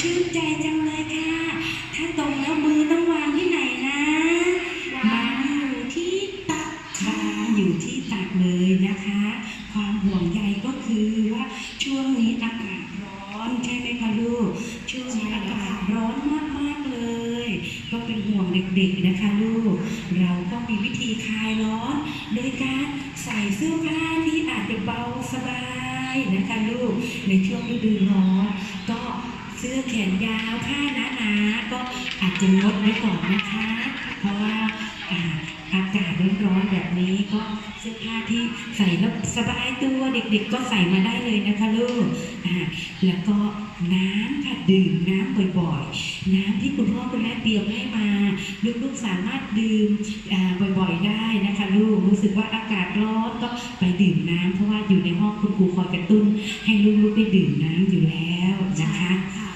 ชื่นใจจังเลยค่ะ ถ้าตรงแล้วมือต้องวางที่ไหนนะมันอยู่ที่ตักค่ะอยู่ที่ตักเลยนะคะ ความห่วงใยก็คือว่าช่วงนี้อากาศร้อนใช่ไหมคะลูก ช่วงนี้อากาศ เด็กๆนะคะลูก เราก็มีวิธีคลายร้อน โดยการใส่เสื้อผ้าที่อาจจะเบาสบายนะคะลูก ในช่วงฤดูร้อนก็เสื้อแขนยาวผ้าหนาๆก็อาจจะงดไว้ก่อนนะคะ เพราะว่าอากาศร้อนๆแบบนี้ก็เสื้อผ้าที่ใส่แล้วสบายตัวเด็กๆ ก็ใส่มาได้เลยนะคะลูกแล้วก็ น้ำค่ะดื่มน้ำบ่อยๆ น้ำที่คุณพ่อคุณแม่เตรียมให้มาลูกๆสามารถดื่มอ่าบ่อยๆได้นะคะลูกรู้สึกว่าอากาศร้อนก็ไปดื่มน้ำเพราะว่าอยู่ในห้องคุณครูคอยกระตุ้น ให้ลูกๆได้ดื่มน้ำอยู่แล้วนะคะค่ะ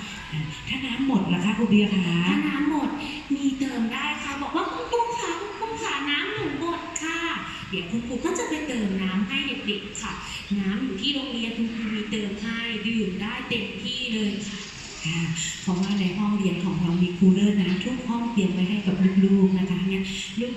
ถ้าน้ำหมดล่ะคะครูเบียร์คะถ้าน้ำหมดมีเติมได้ค่ะ บอกว่าคุณครูขาคุณครูขาน้ำหนูหมดค่ะ เดี๋ยวคุณครูก็จะไปเติมน้ำให้เด็กๆค่ะ น้ำอยู่ที่โรงเรียนคุณครูมีเติมให้ดื่มได้เต็มที่ เลยเพราะว่าในห้องเรียนของเรามีคูลเลอร์น้ำทุกห้องเตรียมไว้ให้กับลูกๆนะคะเนี่ย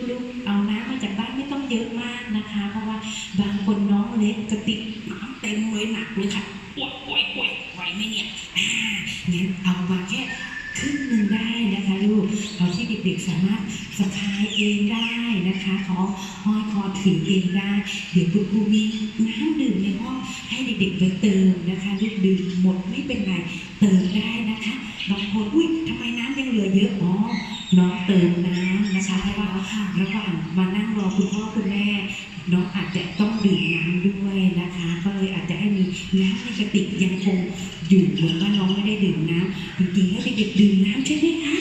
ลูกๆเอาน้ำมาจากบ้านไม่ต้องเยอะมากนะคะ เพราะว่าบางคนน้องเล็กกระติกน้ำเต็มเลยหนักเลยค่ะปวดปวดปวดไหวไหมเนี่ยูกเอาที่เด็กๆสามารถสะพายเองได้นะคะขอห้อยคอถือเองได้ เดี๋ยวคุณครูมีน้ำดื่มในห้องให้เด็กๆไปเติมนะคะลูกดื่มหมดไม่เป็นไรเติมได้นะคะบางคนอุ้ยทำไมน้ำยังเหลือเยอะอ๋อน้องเติมน้ำนะคะเพราะว่าระหว่างมานั่งรอคุณพ่อคุณแม่น้องอาจจะต้องดื่มน้ำด้วยนะคะ ก็เลยอาจจะให้มีน้ำในกระติกยังคงอยู่เหมือนว่าน้องไม่ได้ดื่มน้ำจริงๆแล้วเด็กๆดื่มน้ำใช่ไหมคะ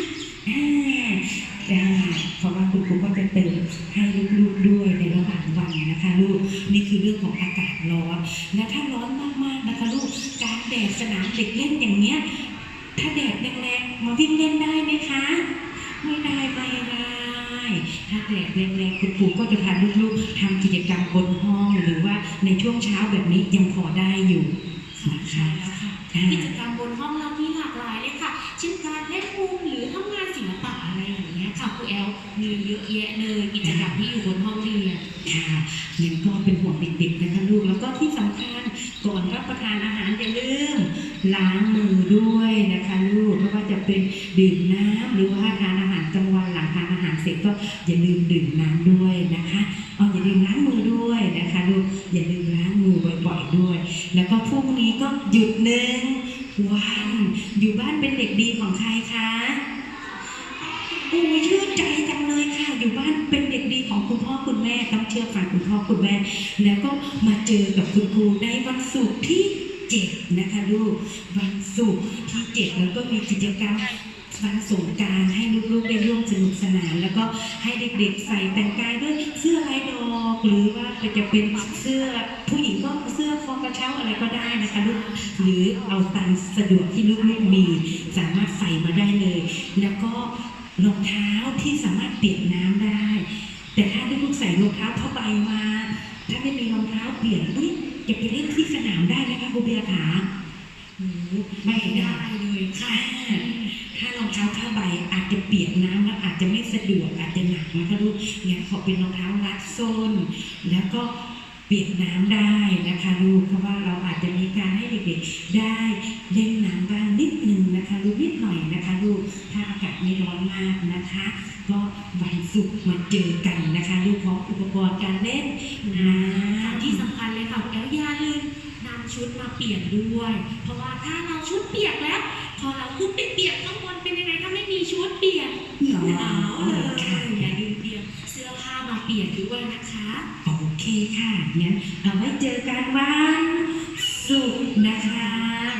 ได้เพราะว่าคุณครูก็จะเติมให้ลูกๆด้วยในระหว่างวันนะคะลูกนี่คือเรื่องของอากาศร้อนและถ้าร้อนมากๆนะคะลูกกลารแดดสนามเด็กเล่นอย่างเนี้ยถ้าแดดแรงๆมาวิ่งเล่นได้ไหมคะ ไม่ได้ไม่ได้ถ้าแดดแรงๆคุณครูก็จะพาลูกๆทำกิจกรรมบนห้องหรือว่าในช่วงเช้าแบบนี้ยังพอได้อยู่นะคะแล้วค่ะอ่ากิจกรรมบนห้องเรามีหลากหลายเลยค่ะเช่นการเล่นมุ รูแอลมีเยอะแยะเลยกิจกรรมที่อยู่บนห้องเรียนค่ะงั้นก็เป็นห่วงเด็กๆนะคะลูกแล้วก็ที่สำคัญก่อนรับประทานอาหารอย่าลืมล้างมือด้วยนะคะลูกไม่ว่าจะเป็นดื่มน้ำหรือว่าทานอาหารกลางวันหลังทานอาหารเสร็จก็อย่าลืมดื่มน้ำด้วยนะคะเอาอย่าลืมล้างมือด้วยนะคะลูกอย่าลืมล้างมือบ่อยๆด้วย แล้วก็พรุ่งนี้ก็หยุดหนึ่งวันอยู่บ้านเป็นเด็กดีของใครคะ โอ้ยชื่นใจจังเลยค่ะ อยู่บ้านเป็นเด็กดีของคุณพ่อคุณแม่ต้องเชื่อฟังคุณพ่อคุณแม่ แล้วก็มาเจอกับคุณครูในวันศุกร์ที่เจ็ดนะคะลูกวันศุกร์ที่เจ็ดแล้วก็มีกิจกรรมวันสงการให้ลูกๆได้ร่วมสนุกสนาน แล้วก็ให้เด็กๆใส่แต่งกายด้วยเสื้อลายดอกหรือว่าจะเป็นเสื้อผู้หญิงก็เสื้อคอกระเช้าอะไรก็ได้นะคะลูกหรือเอาตามสะดวกที่ลูกๆมี สามารถใส่มาได้เลย แล้วก็ รองเท้าที่สามารถเปียกน้ำได้ แต่ถ้าลูกใส่รองเท้าผ้าใบมา ถ้าไม่มีรองเท้าเปียกเอ้ยจะไปเล่นที่สนามได้ไหมคะครูเบียร์ขาไม่ได้เลยค่ะ ถ้ารองเท้าผ้าใบอาจจะเปียกน้ำแล้วอาจจะไม่สะดวกอาจจะหนักนะคะลูกงั้นขอเป็นรองเท้ารัดส้นแล้วก็ เปียกน้ำได้นะคะลูกเพราะว่าเราอาจจะมีการให้เด็กๆได้เล่นน้ำบ้างนิดนึงนะคะลูกนิดหน่อยนะคะลูกถ้าอากาศไม่ร้อนมากนะคะ ก็วันศุกร์มาเจอกันนะคะลูกพร้อมอุปกรณ์การเล่นน้ค่ะำที่สำคัญเลยค่ะแล้วอย่าลืมนำชุดมาเปลี่ยนด้วย เพราะว่าถ้าเราชุดเปียกแล้ว พอเราขึ้นไปเปียกข้างบนเป็นยังไงถ้าไม่มีชุดเปียกหนาวเลยอย่าลืมเตรียมเสื้อผ้ามาเปลี่ยนด้วยนะคะโอ เคค่ะงั้นเอาไว้เจอกันวันศุกร์นะคะ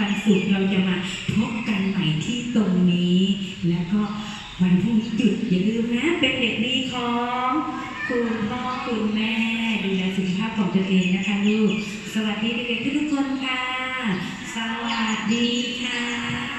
วันศุกร์เราจะมาพบกันใหม่ที่ตรงนี้ แล้วก็วันพรุ่งนี้หยุดอย่าลืมนะเป็นเด็กดีของคุณพ่อคุณแม่ดูแลสุขภาพของตัวเองนะคะลูก สวัสดีเด็กๆทุกๆคนค่ะ สวัสดีค่ะ